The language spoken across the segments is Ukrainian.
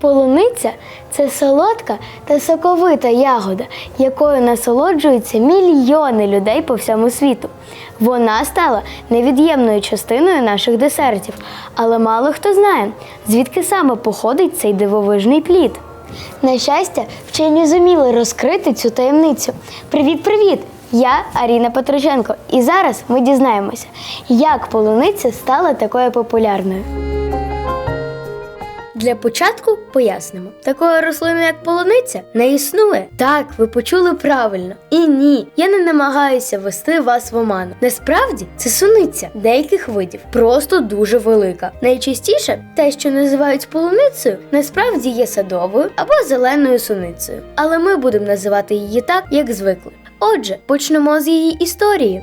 Полуниця це солодка та соковита ягода, якою насолоджуються мільйони людей по всьому світу. Вона стала невід'ємною частиною наших десертів, але мало хто знає, звідки саме походить цей дивовижний плід. На щастя, вчені зуміли розкрити цю таємницю. Привіт-привіт! Я Аріна Петроченко, і зараз ми дізнаємося, як полуниця стала такою популярною. Для початку пояснимо: такої рослини, як полуниця, не існує. Так, ви почули правильно. І ні, я не намагаюся вести вас в оману. Насправді це суниця деяких видів, просто дуже велика. Найчастіше те, що називають полуницею, насправді є садовою або зеленою суницею. Але ми будемо називати її так, як звикли. Отже, почнемо з її історії.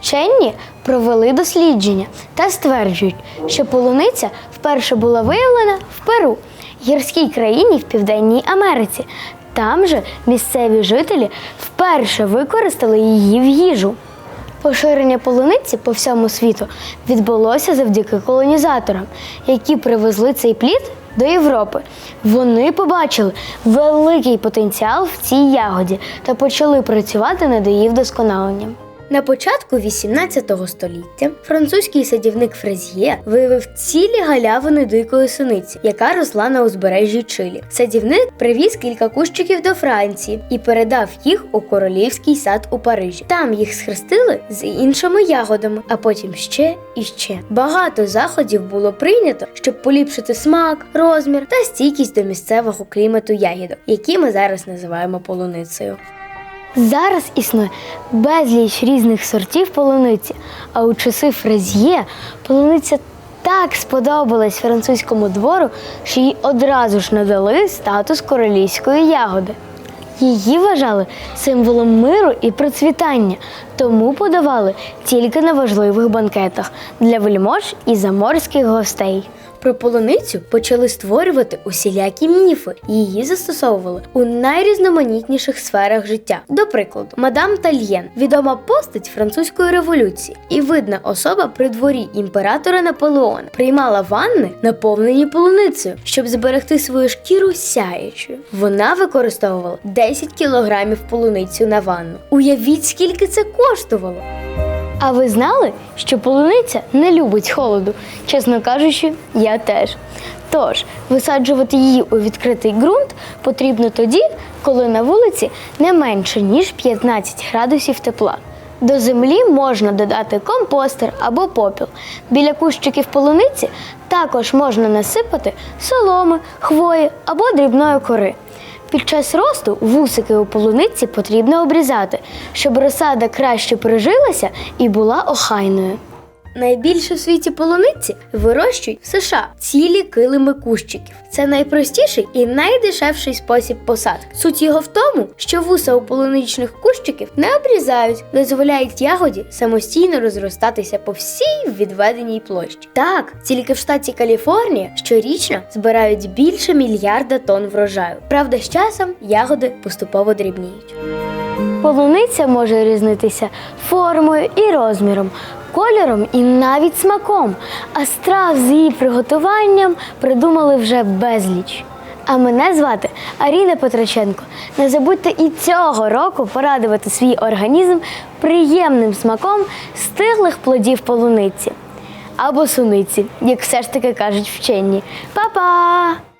Вчені провели дослідження та стверджують, що полуниця вперше була виявлена в Перу, гірській країні в Південній Америці. Там же місцеві жителі вперше використали її в їжу. Поширення полуниці по всьому світу відбулося завдяки колонізаторам, які привезли цей плід до Європи. Вони побачили великий потенціал в цій ягоді та почали працювати над її вдосконаленням. На початку 18 століття французький садівник Фрезьє виявив цілі галявини дикої синиці, яка росла на узбережжі Чилі. Садівник привіз кілька кущиків до Франції і передав їх у королівський сад у Парижі. Там їх схрестили з іншими ягодами, а потім ще і ще. Багато заходів було прийнято, щоб поліпшити смак, розмір та стійкість до місцевого клімату ягідок, які ми зараз називаємо полуницею. Зараз існує безліч різних сортів полуниці, а у часи Фрезьє полуниця так сподобалась французькому двору, що їй одразу ж надали статус королівської ягоди. Її вважали символом миру і процвітання, тому подавали тільки на важливих банкетах для вельмож і заморських гостей. Про полуницю почали створювати усілякі міфи. Її застосовували у найрізноманітніших сферах життя. До прикладу, мадам Тальєн, відома постать французької революції і видна особа при дворі імператора Наполеона, приймала ванни, наповнені полуницею, щоб зберегти свою шкіру сяючою. Вона використовувала 10 кілограмів полуницю на ванну. Уявіть, скільки це коштувало! А ви знали, що полуниця не любить холоду? Чесно кажучи, я теж. Тож, висаджувати її у відкритий ґрунт потрібно тоді, коли на вулиці не менше, ніж 15 градусів тепла. До землі можна додати компостер або попіл. Біля кущиків полуниці також можна насипати соломи, хвої або дрібної кори. Під час росту вусики у полуниці потрібно обрізати, щоб розсада краще прижилася і була охайною. Найбільше в світі полуниці вирощують в США цілі килими кущиків. Це найпростіший і найдешевший спосіб посадки. Суть його в тому, що вуса у полуничних кущиків не обрізають, дозволяють ягоді самостійно розростатися по всій відведеній площі. Так, тільки в штаті Каліфорнія щорічно збирають більше мільярда тонн врожаю. Правда, з часом ягоди поступово дрібніють. Полуниця може різнитися формою і розміром, кольором і навіть смаком, а страв з її приготуванням придумали вже безліч. А мене звати Аріна Петроченко. Не забудьте і цього року порадувати свій організм приємним смаком стиглих плодів полуниці або суниці, як все ж таки кажуть вчені. Па-па!